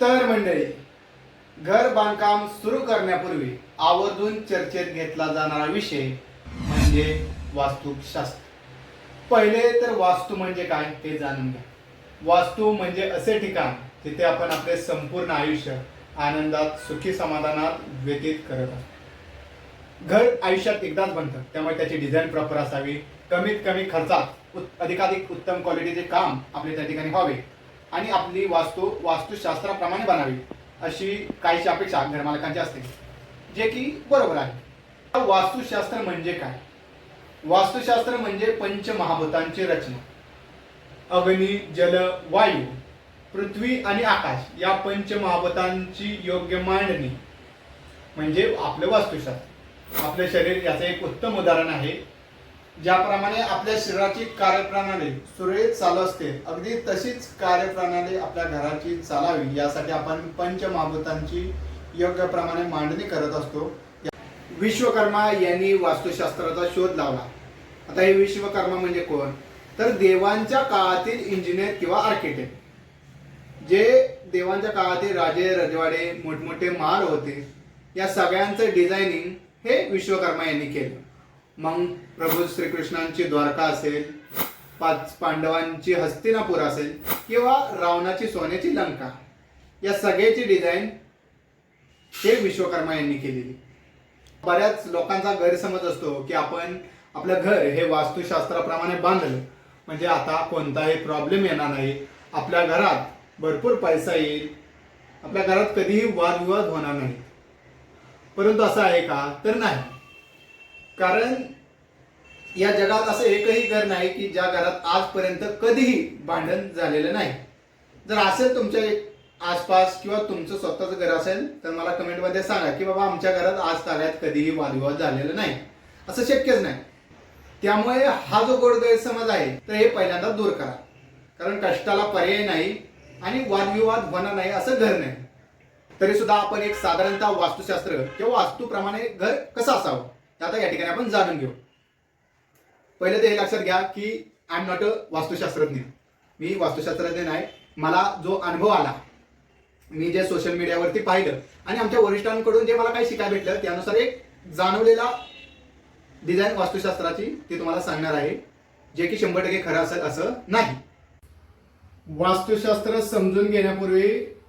तर मंडळी घर बांधकाम सुरू करण्यापूर्वी आवर्जून चर्चेत घेतला जाणारा विषय म्हणजे वास्तुशास्त्र. पहिले तर वास्तू म्हणजे काय ते जाणून घ्या. वास्तू म्हणजे असे ठिकाण जिथे आपण आपले संपूर्ण आयुष्य आनंदात सुखी समाधानात व्यतीत करत असतो. घर आयुष्यात एकदाच बनतं त्यामुळे त्याची डिझाईन प्रॉपर असावी. कमीत कमी खर्चात उत- अधिकाधिक उत्तम क्वालिटीचे काम आपले त्या ठिकाणी व्हावे. आणि आपली वास्तू वास्तुशास्त्राप्रमाणे बनावी अशी काहीशी अपेक्षा घरमालकांची असते जे की बरोबर आहे. वास्तुशास्त्र म्हणजे काय? वास्तुशास्त्र म्हणजे पंचमहाभूतांची रचना. अग्नी जल वायू पृथ्वी आणि आकाश या पंचमहाभूतांची योग्य मांडणी. म्हणजे आपलं वास्तुशास्त्र. आपलं शरीर याचं एक उत्तम उदाहरण आहे ज्याप्रमाणे आपल्या शरीराची कार्यप्रणाली सुरळीत चालू असते अगदी तशीच कार्यप्रणाली आपल्या घराची चालावी यासाठी आपण पंचमहाभूतांची योग्य प्रमाणे मांडणी करत असतो. विश्वकर्मा यांनी वास्तुशास्त्राचा शोध लावला. आता हे विश्वकर्मा म्हणजे कोण? तर देवांच्या काळातील इंजिनियर किंवा आर्किटेक्ट. जे देवांच्या काळातील राजे रजवाडे मोठमोठे महाल होते या सगळ्यांचं डिझायनिंग हे विश्वकर्मा यांनी केलं. मग प्रभू श्रीकृष्णांची द्वारका असेल पाच पांडवांची हस्तिनापूर असेल किंवा रावणाची सोन्याची लंका या सगळ्याची डिझाईन हे विश्वकर्मा यांनी केलेली. बऱ्याच लोकांचा गैरसमज असतो की आपण आपलं घर हे वास्तुशास्त्राप्रमाणे बांधलं. म्हणजे आता कोणताही प्रॉब्लेम येणार नाही. आपल्या घरात भरपूर पैसा येईल. आपल्या घरात कधीही वादविवाद होणार नाही. परंतु असं आहे का? तर नाही. कारण या जगात असं एकही घर नाही की ज्या घरात आजपर्यंत कधीही भांडण झालेलं नाही. जर असेल तुमच्या आसपास किंवा तुमचं स्वतःचं घर असेल तर मला कमेंटमध्ये सांगा की बाबा आमच्या घरात आज तागायत कधीही वादविवाद झालेला नाही. असं शक्यच नाही. त्यामुळे हा जो गोड गैरसमज आहे तर हे पहिल्यांदा दूर करा. कारण कष्टाला पर्याय नाही आणि वादविवाद होणार नाही असं घर नाही. तरी सुद्धा आपण एक साधारणतः वास्तुशास्त्र किंवा वास्तूप्रमाणे घर कसं असावं? ते आता या ठिकाणी आपण जाणून घेऊ. पहिले ते हे लक्षात घ्या की आय एम नॉट अ वास्तुशास्त्रज्ञ. मी वास्तुशास्त्रज्ञ नाही. मला जो अनुभव आला मी जे सोशल मीडियावरती पाहिलं आणि आमच्या वरिष्ठांकडून जे मला काही शिकायला भेटलं त्यानुसार एक जाणवलेला डिझाईन वास्तुशास्त्राची ती तुम्हाला सांगणार आहे जे की शंभर टक्के खरं असेल असं नाही. वास्तुशास्त्र समजून घेण्यापूर्वी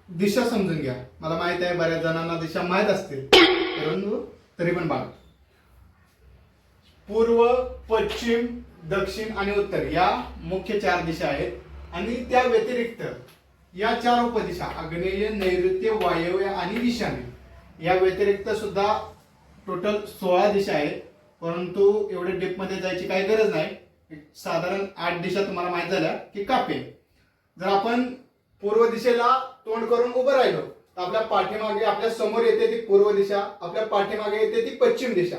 दिशा समजून घ्या. मला माहीत आहे बऱ्याच जणांना दिशा माहीत असतील. परंतु तरी पण बघा. पूर्व पश्चिम दक्षिण आणि उत्तर या मुख्य चार दिशा आहेत. आणि त्या व्यतिरिक्त या चार उपदिशा आग्नेय नैऋत्य वायव्य आणि ईशान्य या व्यतिरिक्त सुद्धा टोटल सोळा दिशा आहेत. परंतु एवढे डीपमध्ये जायची काही गरज नाही. साधारण आठ दिशा तुम्हाला माहीत झाल्या की कापे जर आपण पूर्व दिशेला तोंड करून उभं राहिलो तर आपल्या पाठीमागे आपल्यासमोर येते ती पूर्व दिशा आपल्या पाठीमागे येते ती पश्चिम दिशा.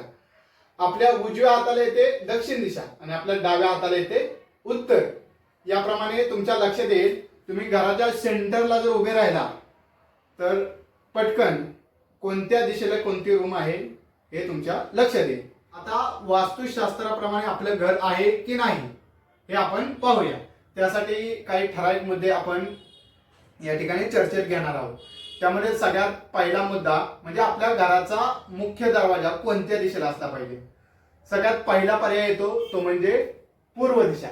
आपल्या उजव्या हाताला येते दक्षिण दिशा आणि आपल्या डाव्या हाताला येते उत्तर. याप्रमाणे तुमच्या लक्षात येईल तुम्ही घराच्या सेंटरला जर उभे राहिला तर पटकन कोणत्या दिशेला कोणती रूम आहे हे तुमच्या लक्षात येईल. आता वास्तुशास्त्राप्रमाणे आपलं घर आहे की नाही हे आपण पाहूया. त्यासाठी काही ठराविक मुद्दे आपण या ठिकाणी चर्चेत घेणार आहोत. त्यामध्ये सगळ्यात पहिला मुद्दा म्हणजे आपल्या घराचा मुख्य दरवाजा कोणत्या दिशेला असला पाहिजे? सगळ्यात पहिला पर्याय येतो तो म्हणजे पूर्व दिशा.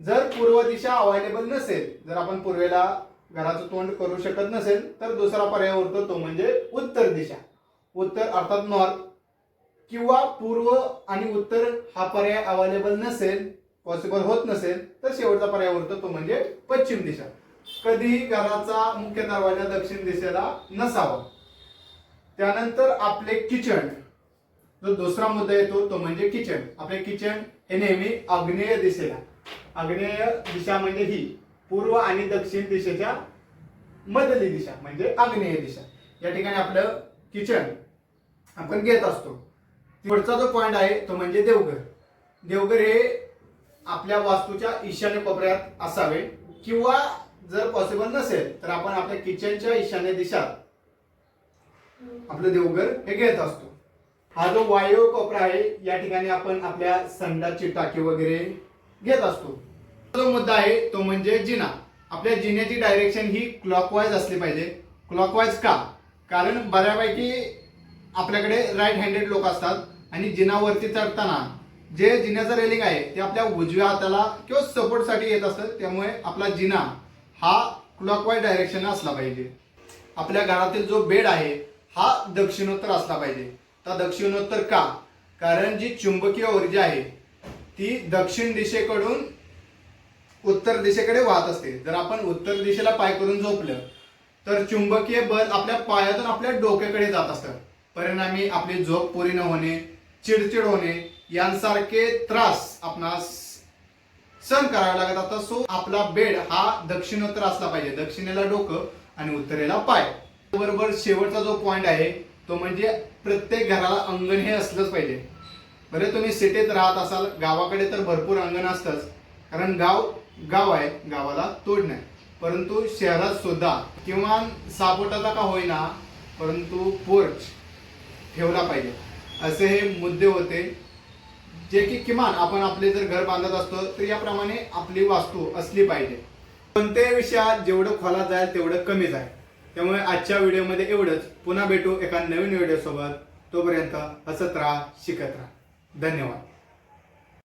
जर पूर्व दिशा अवेलेबल नसेल जर आपण पूर्वेला घराचं तोंड करू शकत नसेल तर दुसरा पर्याय उरतो तो म्हणजे उत्तर दिशा. उत्तर अर्थात नॉर्थ किंवा पूर्व आणि उत्तर हा पर्याय अवेलेबल नसेल पॉसिबल होत नसेल तर शेवटचा पर्याय उरतो तो म्हणजे पश्चिम दिशा. कधीही घराचा मुख्य दरवाजा दक्षिण दिशेला नसावा. त्यानंतर आपले किचन. जो दुसरा मुद्दा येतो तो म्हणजे किचन. आपले किचन हे नेहमी आग्नेय दिशेला. आग्नेय दिशा म्हणजे ही पूर्व आणि दक्षिण दिशेच्या मधली दिशा म्हणजे आग्नेय दिशा. या ठिकाणी आपलं किचन आपण घेत असतो. पुढचा जो पॉइंट आहे तो म्हणजे देवघर. देवघर हे आपल्या वास्तूच्या ईशान्य कोपऱ्यात असावे किंवा जर पॉसिबल नसेल तर आपण आपल्या किचनच्या ईशान्य दिशा आपलं देवघर हे घेत असतो. हा जो वायव्य कोपरा आहे या ठिकाणी आपण आपल्या संडाची टाकी वगैरे घेत असतो. जो मुद्दा आहे तो म्हणजे जिना. आपल्या जिन्याची डायरेक्शन ही क्लॉकवाईज असली पाहिजे. क्लॉकवाईज का? कारण बऱ्यापैकी आपल्याकडे राईट हँडेड लोक असतात आणि जिनावरती चढताना जे जिन्याचं रेलिंग आहे ते आपल्या उजव्या हाताला किंवा सपोर्टसाठी येत असतं. त्यामुळे आपला जिना हा क्लॉकवाईज डायरेक्शन असला पाहिजे. आपल्या घरातील जो बेड आहे हा दक्षिणोत्तर असला पाहिजे. तर दक्षिणोत्तर का? कारण जी चुंबकीय ऊर्जा आहे ती दक्षिण दिशेकडून उत्तर दिशेकडे वाहत असते. जर आपण उत्तर दिशेला पाय करून झोपलं तर चुंबकीय बल आपल्या पायातून आपल्या डोक्याकडे जात असतं. परिणामी आपली झोप पुरी न होणे चिडचिड होणे यांसारखे त्रास आपणास सहन करावे लागत आता. सो आपला बेड हा दक्षिणोत्तर असला पाहिजे. दक्षिणेला डोकं आणि उत्तरेला पाय. बरोबर शेवटचा जो पॉइंट आहे तो म्हणजे प्रत्येक घराला अंगण हे असलंच पाहिजे. बरे तुम्ही सिटीत राहत असाल गावाकडे तर भरपूर अंगण असतंच. कारण गाव गाव आहे गावाला तोड नाही. परंतु शहरात सुद्धा. किंवा सापोटाचा का होईना परंतु पोर्च ठेवला पाहिजे. असे हे मुद्दे होते. जे की किमान आपण आपले जर घर बांधत असतो तर याप्रमाणे आपली वास्तू असली पाहिजे. कोणत्याही विषयात जेवढं खोलात जाईल तेवढं कमीच आहे त्यामुळे आजच्या व्हिडिओमध्ये एवढंच. पुन्हा भेटू एका नवीन व्हिडिओसोबत. तोपर्यंत हसत राहा शिकत राहा. धन्यवाद.